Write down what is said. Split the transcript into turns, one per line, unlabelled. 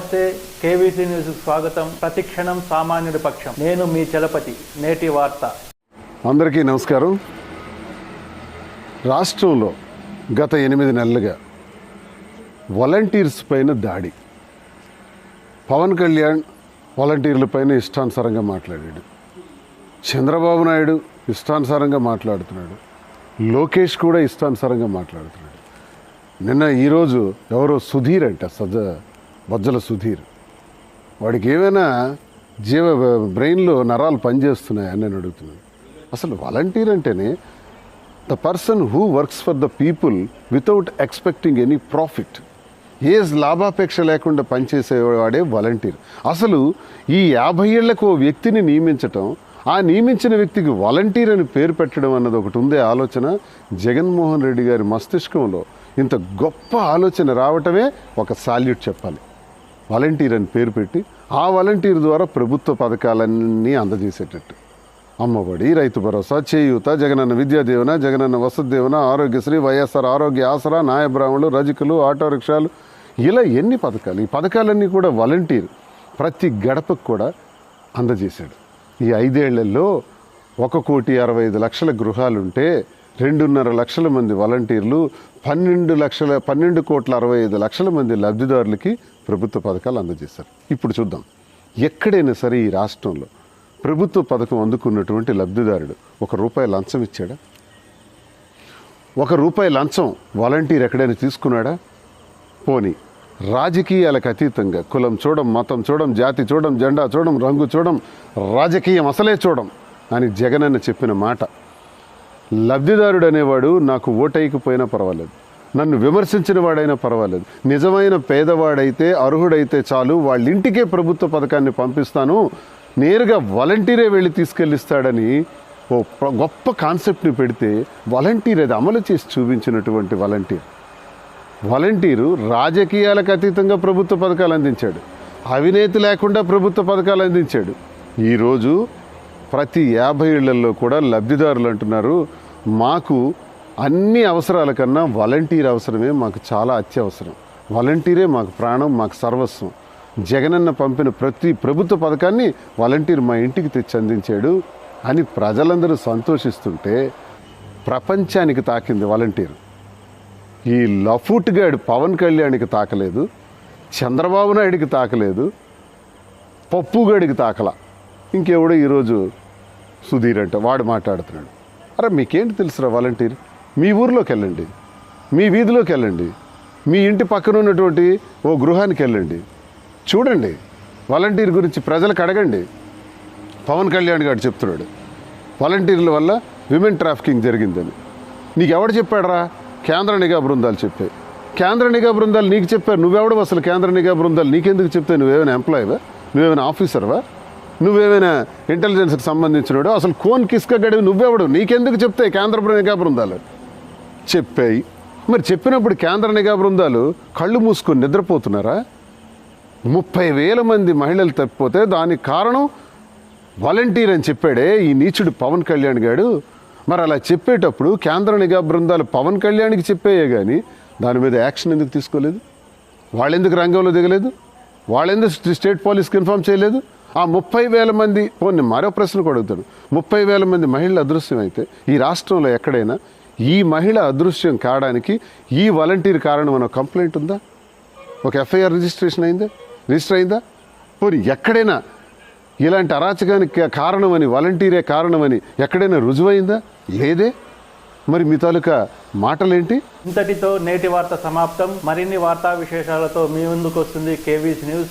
నమస్తే KVC news స్వాగతం. ప్రతిక్షణం సామాన్యుడి పక్షం. నేను మీ చలపతి నేటి వార్త.
అందరికీ నమస్కారం. రాష్ట్రంలో గత ఎనిమిది నెలలుగా వాలంటీర్స్ పైన దాడి. పవన్ కళ్యాణ్ వాలంటీర్ల పైన ఇష్టానుసారంగా మాట్లాడాడు. చంద్రబాబు నాయుడు ఇష్టానుసారంగా మాట్లాడుతున్నాడు. లోకేష్ కూడా ఇష్టానుసారంగా మాట్లాడుతున్నాడు. నిన్న ఈరోజు ఎవరో సుధీర్ అంట సజ బొజ్జల సుధీర్. వాడికి ఏమైనా జీవ బ్రెయిన్లో నరాలు పనిచేస్తున్నాయని నేను అడుగుతున్నాను. అసలు వాలంటీర్ అంటేనే the person who works for the people without expecting any profit. ఏ లాభాపేక్ష లేకుండా పనిచేసేవాడే వాలంటీర్. అసలు ఈ యాభై ఏళ్ళకు ఓ వ్యక్తిని నియమించటం ఆ నియమించిన వ్యక్తికి వాలంటీర్ అని పేరు పెట్టడం అన్నది ఒకటి ఉందే ఆలోచన జగన్మోహన్ రెడ్డి గారి మస్తిష్కంలో. ఇంత గొప్ప ఆలోచన రావటమే ఒక సాల్యూట్ చెప్పాలి. వాలంటీర్ అని పేరు పెట్టి ఆ వాలంటీర్ ద్వారా ప్రభుత్వ పథకాలన్నీ అందజేసేటట్టు. అమ్మఒడి రైతు భరోసా చేయూత జగనన్న విద్యాదీవన జగనన్న వసతి దీవెన ఆరోగ్యశ్రీ వైఎస్ఆర్ ఆరోగ్య ఆసరా నాయబ్రాహ్మణులు రజకులు ఆటో రిక్షాలు ఇలా ఎన్ని పథకాలు? ఈ పథకాలన్నీ కూడా వాలంటీర్ ప్రతి గడపకు కూడా అందజేశాడు. ఈ ఐదేళ్ళలో ఒక కోటి అరవై ఐదు లక్షల గృహాలుంటే రెండున్నర లక్షల మంది వాలంటీర్లు పన్నెండు లక్షల పన్నెండు కోట్ల అరవై ఐదు లక్షల మంది లబ్ధిదారులకి ప్రభుత్వ పథకాలు అందజేశారు. ఇప్పుడు చూద్దాం. ఎక్కడైనా సరే ఈ రాష్ట్రంలో ప్రభుత్వ పథకం అందుకున్నటువంటి లబ్ధిదారుడు ఒక రూపాయి లంచం ఇచ్చాడా? ఒక రూపాయి లంచం వాలంటీర్ ఎక్కడైనా తీసుకున్నాడా? పోని రాజకీయాలకు అతీతంగా కులం చూడం మతం చూడం జాతి చూడం జెండా చూడం రంగు చూడం రాజకీయం అసలే చూడం అని జగనన్న చెప్పిన మాట లబ్ధిదారుడు అనేవాడు నాకు ఓటైకపోయినా పర్వాలేదు. నన్ను విమర్శించిన వాడైనా పర్వాలేదు. నిజమైన పేదవాడైతే అర్హుడైతే చాలు వాళ్ళ ఇంటికే ప్రభుత్వ పథకాన్ని పంపిస్తాను నేరుగా వాలంటీరే వెళ్ళి తీసుకెళ్ళిస్తాడని ఓ గొప్ప కాన్సెప్ట్ని పెడితే వాలంటీర్ అది అమలు చేసి చూపించినటువంటి వాలంటీర్. వాలంటీరు రాజకీయాలకు అతీతంగా ప్రభుత్వ పథకాలు అందించాడు. అవినేతి లేకుండా ప్రభుత్వ పథకాలు అందించాడు. ఈరోజు ప్రతి యాభై ఏళ్ళలో కూడా లబ్ధిదారులు అంటున్నారు. మాకు అన్ని అవసరాల కన్నా వాలంటీర్ అవసరమే మాకు చాలా అత్యవసరం. వాలంటీరే మాకు ప్రాణం మాకు సర్వస్వం. జగనన్న పంపిన ప్రతి ప్రభుత్వ పథకాన్ని వాలంటీర్ మా ఇంటికి తెచ్చి అందించాడు అని ప్రజలందరూ సంతోషిస్తుంటే ప్రపంచానికి తాకింది వాలంటీర్. ఈ లఫూట్గాడు పవన్ కళ్యాణ్కి తాకలేదు చంద్రబాబు నాయుడికి తాకలేదు పప్పుగాడికి తాకలా. ఇంకెవడో ఈరోజు సుధీర్ అంట వాడు మాట్లాడుతున్నాడు. అరే మీకేంటి తెలుసురా వాలంటీర్? మీ ఊర్లోకి వెళ్ళండి. మీ వీధిలోకి వెళ్ళండి. మీ ఇంటి పక్కన ఉన్నటువంటి ఓ గృహానికి వెళ్ళండి. చూడండి వాలంటీర్ గురించి ప్రజలకు అడగండి. పవన్ కళ్యాణ్ గారు చెప్తున్నాడు వాలంటీర్ల వల్ల విమెన్ ట్రాఫికింగ్ జరిగిందని. నీకు ఎవడు చెప్పాడరా? కేంద్ర నిఘా బృందాలు చెప్పాయి కేంద్ర నిఘా బృందాలు నీకు చెప్పారు నువ్వెవడవు అసలు కేంద్ర నిఘా బృందాలు నీకెందుకు చెప్తే నువ్వేమైనా ఎంప్లాయీవా? నువ్వేమైనా ఆఫీసర్వా? నువ్వేమైనా ఇంటెలిజెన్స్కి సంబంధించినవాడు అసలు కోన్ కిస్క గడివి నువ్వెవడు? నీకెందుకు చెప్తాయి కేంద్ర నిఘా బృందాలు? చెప్పాయి. మరి చెప్పినప్పుడు కేంద్ర నిఘా బృందాలు కళ్ళు మూసుకొని నిద్రపోతున్నారా? ముప్పై వేల మంది మహిళలు తప్పిపోతే దానికి కారణం వాలంటీర్ అని చెప్పాడే ఈ నీచుడు పవన్ కళ్యాణ్ గాడు. మరి అలా చెప్పేటప్పుడు కేంద్ర నిఘా బృందాలు పవన్ కళ్యాణ్కి చెప్పేయే కానీ దాని మీద యాక్షన్ ఎందుకు తీసుకోలేదు? వాళ్ళెందుకు రంగంలో దిగలేదు? వాళ్ళెందుకు స్టేట్ పోలీస్కి ఇన్ఫామ్ చేయలేదు? ఆ ముప్పై వేల మంది పోనీ మరో ప్రశ్న కూడా అడుగుతాడు ముప్పై వేల మంది మహిళలు అదృశ్యం అయితే ఈ రాష్ట్రంలో ఎక్కడైనా ఈ మహిళ అదృశ్యం కావడానికి ఈ వాలంటీర్ కారణం అనే కంప్లైంట్ ఉందా? ఒక ఎఫ్ఐఆర్ రిజిస్ట్రేషన్ అయిందా? రిజిస్టర్ అయిందా? పోనీ ఎక్కడైనా ఇలాంటి అరాచకానికి కారణమని వాలంటీరే కారణమని ఎక్కడైనా రుజువైందా? లేదే? మరి మీ తాలూకా మాటలేంటి?
ఇంతటితో నేటి వార్త సమాప్తం. మరిన్ని వార్తా విశేషాలతో మీ ముందుకు వస్తుంది KV's news.